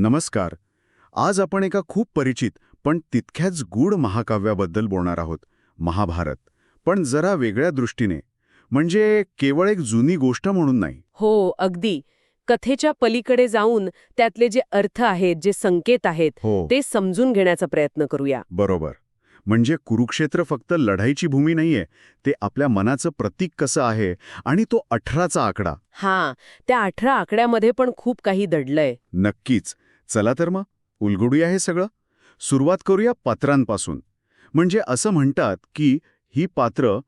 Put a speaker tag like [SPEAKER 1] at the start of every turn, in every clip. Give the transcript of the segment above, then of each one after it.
[SPEAKER 1] नमस्कार. आज आपण एका खूप परिचित पण तितक्याच गूढ महाकाव्याबद्दल बोलणार आहोत महाभारत. पण जरा वेगळ्या दृष्टीने. म्हणजे केवळ एक जुनी गोष्ट म्हणून नाही.
[SPEAKER 2] हो अगदी. कथेच्या पलीकडे जाऊन त्यातले जे अर्थ आहेत जे संकेत आहेत
[SPEAKER 1] हो.
[SPEAKER 2] ते समजून घेण्याचा प्रयत्न करूया.
[SPEAKER 1] बरोबर. म्हणजे कुरुक्षेत्र फक्त लढाईची भूमी नाहीये ते आपल्या मनाचं प्रतीक कसं आहे आणि तो अठराचा आकडा.
[SPEAKER 2] हा त्या अठरा आकड्यामध्ये पण खूप काही दडलंय.
[SPEAKER 1] नक्कीच. चला तर मग उलगडूया हे सगळं? सुरुवात करूया पात्रांपासून. म्हणजे असं म्हणतात की ही पात्र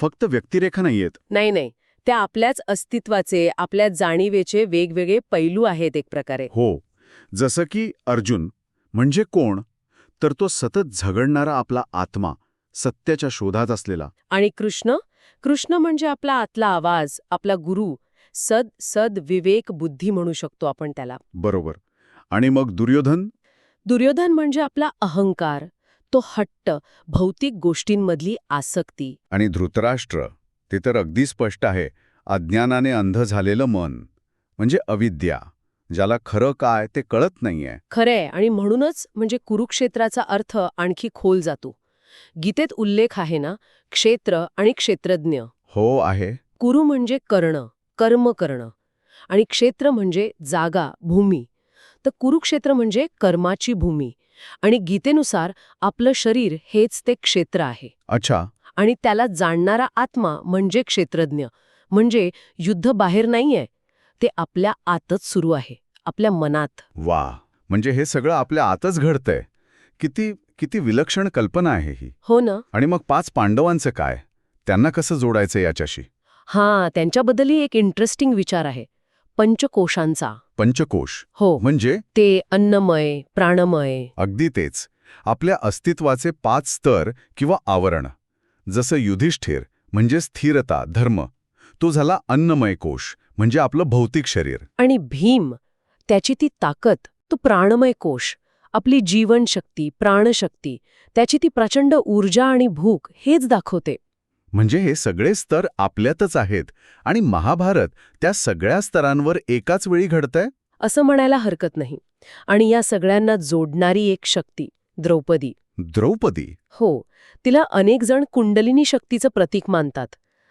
[SPEAKER 1] फक्त व्यक्तिरेखा नाहीयेत.
[SPEAKER 2] नाही नाही. त्या आपल्याच अस्तित्वाचे आपल्या जाणीवेचे वेगवेगळे पैलू आहेत एक प्रकारे.
[SPEAKER 1] हो. जसं की अर्जुन म्हणजे कोण? तर तो सतत झगडणारा आपला आत्मा सत्याच्या शोधात असलेला.
[SPEAKER 2] आणि कृष्ण? कृष्ण म्हणजे आपला आतला आवाज आपला गुरु सद सद विवेक बुद्धी म्हणू शकतो आपण त्याला.
[SPEAKER 1] बरोबर. आणि मग दुर्योधन?
[SPEAKER 2] दुर्योधन म्हणजे आपला अहंकार तो हट्ट भौतिक गोष्टींमधली आसक्ती.
[SPEAKER 1] आणि धृतराष्ट्र ते तर अगदी स्पष्ट आहे अज्ञानाने अंध झालेलं मन म्हणजे अविद्या ज्याला खरं काय ते कळत नाहीये.
[SPEAKER 2] खरंय आणि म्हणूनच म्हणजे कुरुक्षेत्राचा अर्थ आणखी खोल जातो. गीतेत उल्लेख आहे ना क्षेत्र आणि क्षेत्रज्ञ.
[SPEAKER 1] हो आहे.
[SPEAKER 2] कुरु म्हणजे कर्ण कर्म करणं आणि क्षेत्र म्हणजे जागा भूमी. तर कुरुक्षेत्र म्हणजे कर्माची भूमी. आणि गीतेनुसार आपलं शरीर हेच ते क्षेत्र आहे.
[SPEAKER 1] अच्छा.
[SPEAKER 2] आणि त्याला जाणणारा आत्मा म्हणजे क्षेत्रज्ञ. म्हणजे युद्ध बाहेर नाहीये. ते आपल्या आतच सुरू आहे. आपल्या मनात.
[SPEAKER 1] वा. म्हणजे हे सगळं आपल्या आतच घडतंय. किती किती विलक्षण कल्पना आहे ही.
[SPEAKER 2] हो ना.
[SPEAKER 1] आणि मग पाच पांडवांचं काय? त्यांना कसं जोडायचं याच्याशी?
[SPEAKER 2] हां त्यांच्याबद्दलही एक इंटरेस्टिंग विचार आहे. पंचकोशांचा.
[SPEAKER 1] पंचकोश
[SPEAKER 2] हो.
[SPEAKER 1] म्हणजे?
[SPEAKER 2] ते अन्नमय प्राणमय.
[SPEAKER 1] अगदी तेच. आपल्या अस्तित्वाचे पाच स्तर किंवा आवरण. जसं युधिष्ठिर म्हणजे स्थिरता धर्म. तो झाला अन्नमय कोश म्हणजे आपलं भौतिक शरीर.
[SPEAKER 2] आणि भीम त्याची ती ताकद तो प्राणमय कोश. आपली जीवनशक्ती प्राणशक्ती त्याची ती प्रचंड ऊर्जा आणि भूक हेच दाखवते.
[SPEAKER 1] म्हणजे हे सगळे स्तर आपल्यातच आहेत आणि महाभारत त्या सगळ्या स्तरांवर एकाच वेळी घडतंय?
[SPEAKER 2] असं म्हणायला हरकत नाही. आणि या सगळ्यांना जोडणारी एक शक्ती द्रौपदी.
[SPEAKER 1] द्रौपदी?
[SPEAKER 2] हो. तिला अनेक जण कुंडलिनी शक्तीचं प्रतीक मानतात.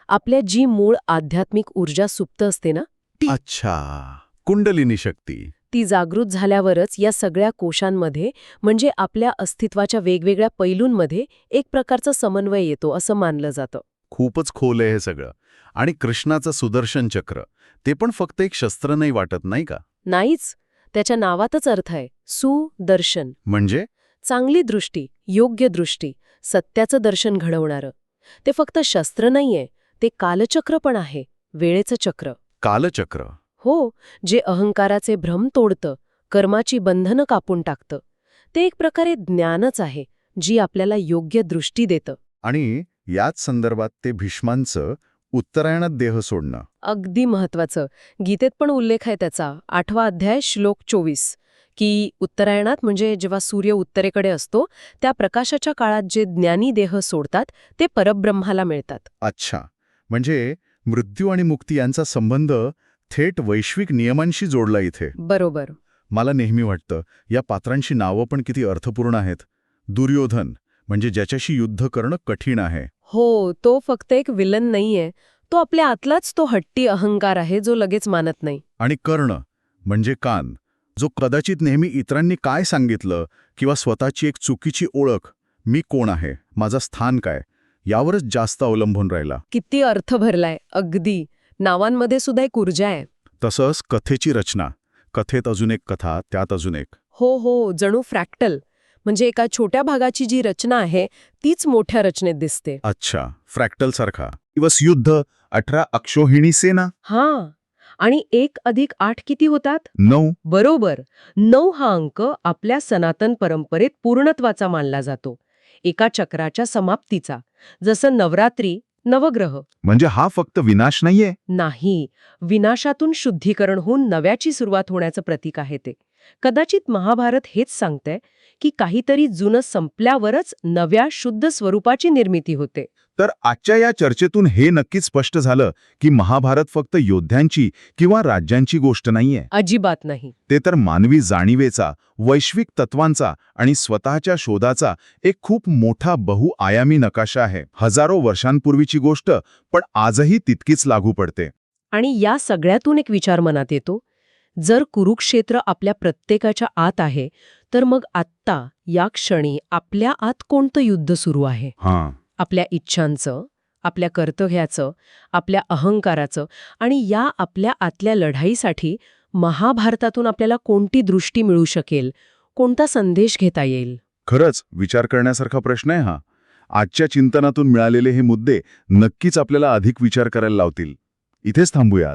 [SPEAKER 2] आपल्या जी मूळ आध्यात्मिक ऊर्जा सुप्त असते ना?
[SPEAKER 1] अच्छा. कुंडलिनी शक्ती.
[SPEAKER 2] ती जागृत झाल्यावरच या सगळ्या कोशांमध्ये म्हणजे आपल्या अस्तित्वाच्या वेगवेगळ्या पैलूंमध्ये एक प्रकारचा समन्वय येतो असं मानलं जातं.
[SPEAKER 1] खूपच खोल आहे हे सगळं. आणि कृष्णाचं सुदर्शन चक्र ते पण फक्त एक शस्त्र नाही वाटत नाही का?
[SPEAKER 2] नाहीच. त्याच्या नावातच अर्थ आहे सुदर्शन.
[SPEAKER 1] म्हणजे?
[SPEAKER 2] चांगली दृष्टी योग्य दृष्टी सत्याचं दर्शन घडवणारं. ते फक्त शस्त्र नाहीये ते कालचक्र पण आहे वेळेचं चक्र.
[SPEAKER 1] कालचक्र.
[SPEAKER 2] हो जे अहंकाराचे भ्रम तोडतं कर्माची बंधनं कापून टाकतं. ते एक प्रकारे ज्ञानच आहे जी आपल्याला योग्य दृष्टी देतं.
[SPEAKER 1] आणि याच संदर्भात ते भीष्मांचं उत्तरायणात देह सोडणं.
[SPEAKER 2] अगदी महत्वाचं गीतेत पण उल्लेख आहे त्याचा. आठवा अध्याय श्लोक चोवीस. की उत्तरायणात म्हणजे जेव्हा सूर्य उत्तरेकडे असतो त्या प्रकाशाच्या काळात जे ज्ञानी देह सोडतात ते परब्रह्माला मिळतात.
[SPEAKER 1] अच्छा. म्हणजे मृत्यू आणि मुक्ती यांचा संबंध थेट वैश्विक नियमांशी जोडला इथे.
[SPEAKER 2] बरोबर.
[SPEAKER 1] मला नेहमी वाटतं या पात्रांची नावं पण किती अर्थपूर्ण आहेत. दुर्योधन म्हणजे ज्याच्याशी युद्ध करणं कठीण आहे.
[SPEAKER 2] हो तो फक्त एक विलन नाहीये. तो आपल्या आतलाच तो हट्टी अहंकार आहे जो लगेच मानत नाही.
[SPEAKER 1] आणि कर्ण म्हणजे कान जो कदाचित नेहमी इतरांनी काय सांगितलं किंवा स्वतःची एक चुकीची ओळख मी कोण आहे माझं स्थान काय यावरच जास्त अवलंबून राहिला.
[SPEAKER 2] किती अर्थ भरलाय अगदी. नावांमध्ये सुद्धा एक ऊर्जा आहे.
[SPEAKER 1] तसंच कथेची रचना कथेत अजून एक कथा त्यात अजून एक.
[SPEAKER 2] हो हो जणू फ्रॅक्टल म्हणजे एका छोट्या भागाची जी रचना आहे तीच मोठ्या रचनेत दिसते.
[SPEAKER 1] अच्छा फ्रॅक्टल सारखा. दिवस युद्ध अठरा अक्षोहिणी सेना?
[SPEAKER 2] हां. आणि एक अधिक आठ किती होतात?
[SPEAKER 1] नऊ.
[SPEAKER 2] बरोबर. नऊ हा अंक आपल्या सनातन परंपरेत पूर्णत्वाचा मानला जातो. एका चक्राच्या समाप्तीचा. जसं नवरात्री नवग्रह.
[SPEAKER 1] म्हणजे हा फक्त विनाश नाहीये?
[SPEAKER 2] नाही. विनाशातून शुद्धीकरण होऊन नव्याची सुरुवात होण्याचं प्रतीक आहे ते. कदाचित महाभारत हेच सांगतंय की काहीतरी जुनं संपल्यावरच नव्या शुद्ध स्वरूपाची निर्मिती होते.
[SPEAKER 1] तर आजच्या या चर्चेतून हे नक्कीच स्पष्ट झालं की महाभारत फक्त योद्ध्यांची किंवा राज्यांची गोष्ट नाहीये.
[SPEAKER 2] अजिबात नाही.
[SPEAKER 1] ते तर मानवी जाणीवेचा वैश्विक तत्वांचा आणि स्वतःच्या शोधाचा एक खूप मोठा बहुआयामी नकाशा आहे. हजारो वर्षांपूर्वीची गोष्ट पण आजही तितकीच लागू पडते.
[SPEAKER 2] आणि या सगळ्यातून एक विचार मनात येतो जर कुरुक्षेत्र आपल्या प्रत्येकाच्या आत आहे तर मग आत्ता या क्षणी आपल्या आत कोणतं युद्ध सुरू आहे?
[SPEAKER 1] हां.
[SPEAKER 2] आपल्या इच्छांचं आपल्या कर्तव्याचं आपल्या अहंकाराचं आणि या आपल्या आतल्या लढाईसाठी महाभारतातून आपल्याला कोणती दृष्टी मिळू शकेल? कोणता संदेश घेता येईल?
[SPEAKER 1] खरंच विचार करण्यासारखा प्रश्न आहे हा. आजच्या चिंतनातून मिळालेले हे मुद्दे नक्कीच आपल्याला अधिक विचार करायला लावतील. इथेच थांबूया